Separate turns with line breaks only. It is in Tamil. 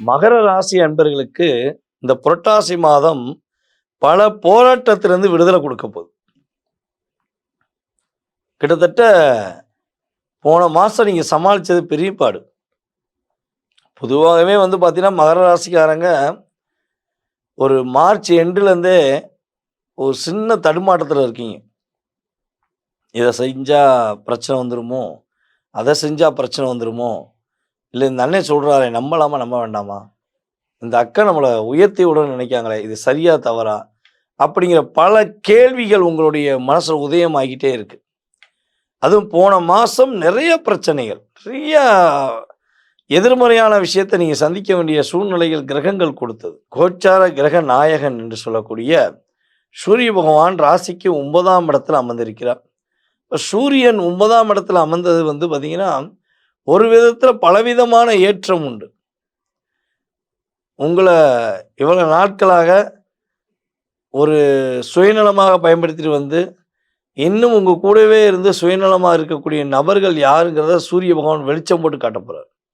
மகர ராசி அன்பர்களுக்கு இந்த புரட்டாசி மாதம் பல போராட்டத்திலிருந்து விடுதலை கொடுக்க போகுது. கிட்டத்தட்ட போன மாதம் நீங்கள் சமாளித்தது பெரிய பாடு. பொதுவாகவே வந்து பார்த்திங்கன்னா மகர ராசிக்காரங்க ஒரு மார்ச் எண்டுலேருந்தே ஒரு சின்ன தடுமாட்டத்தில் இருக்கீங்க. இதை செஞ்சால் பிரச்சனை வந்துருமோ அதை செஞ்சால் பிரச்சனை வந்துருமோ இல்லை இந்த அண்ணன் சொல்கிறாரே நம்பலாமா நம்ப வேண்டாமா? இந்த அக்கா நம்மளை உயர்த்தி விட நினைக்காங்களே இது சரியா தவறா? அப்படிங்கிற பல கேள்விகள் உங்களுடைய மனசில் உதயமாகிட்டே இருக்கு. அதுவும் போன மாதம் நிறைய பிரச்சனைகள் நிறைய எதிர்மறையான விஷயத்தை நீங்கள் சந்திக்க வேண்டிய சூழ்நிலைகள் கிரகங்கள் கொடுத்தது. கோச்சார கிரக நாயகன் என்று சொல்லக்கூடிய சூரிய பகவான் ராசிக்கு ஒன்பதாம் இடத்துல அமர்ந்திருக்கிறார். இப்போ சூரியன் ஒன்பதாம் இடத்துல அமர்ந்தது வந்து பார்த்தீங்கன்னா ஒரு விதத்தில் பலவிதமான ஏற்றம் உண்டு. உங்களை இவ்வளவு நாட்களாக ஒரு சுயநலமாக பயன்படுத்திட்டு வந்து இன்னும் உங்கள் கூடவே இருந்து சுயநலமாக இருக்கக்கூடிய நபர்கள் யாருங்கிறத சூரிய பகவான் வெளிச்சம் போட்டு காட்ட போகிறார்